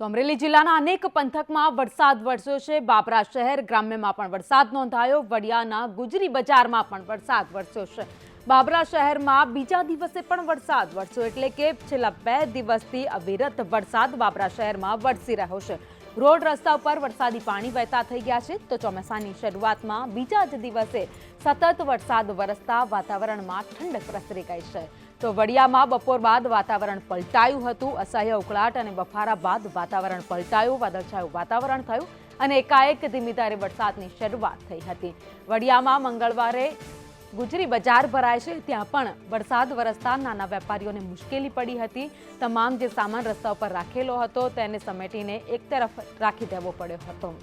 તો અમરેલી જિલ્લાના અનેક પંથકમાં વરસાદ વરસ્યો છે. બાબરા શહેર ગ્રામ્યમાં પણ વરસાદ નોંધાયો. વડિયાના ગુજરી બજારમાં પણ વરસાદ વરસ્યો છે. બાબરા શહેરમાં બીજા દિવસે પણ વરસાદ વરસ્યો, એટલે કે છેલ્લા બે દિવસથી અવિરત વરસાદ બાબરા શહેરમાં વરસી રહ્યો છે. રોડ રસ્તા ઉપર વરસાદી પાણી વહેતા થઈ ગયા છે. તો ચોમાસાની શરૂઆતમાં બીજા જ દિવસે સતત વરસાદ વરસતા વાતાવરણમાં ઠંડક પ્રસરી ગઈ છે. તો વડિયામાં બપોર બાદ વાતાવરણ પલટાયું હતું. અસહ્ય ઉકળાટ અને બફારા બાદ વાતાવરણ પલટાયું, વાદળછાયું વાતાવરણ થયું અને એકાએક ધીમી ધારે વરસાદની શરૂઆત થઈ હતી. વડિયામાં મંગળવારે ગુજરી બજાર ભરાય છે, ત્યાં પણ વરસાદ વરસતા નાના વેપારીઓને મુશ્કેલી પડી હતી. તમામ જે સામાન રસ્તા ઉપર રાખેલો હતો, તેને સમેટીને એક તરફ રાખી દેવો પડ્યો હતો.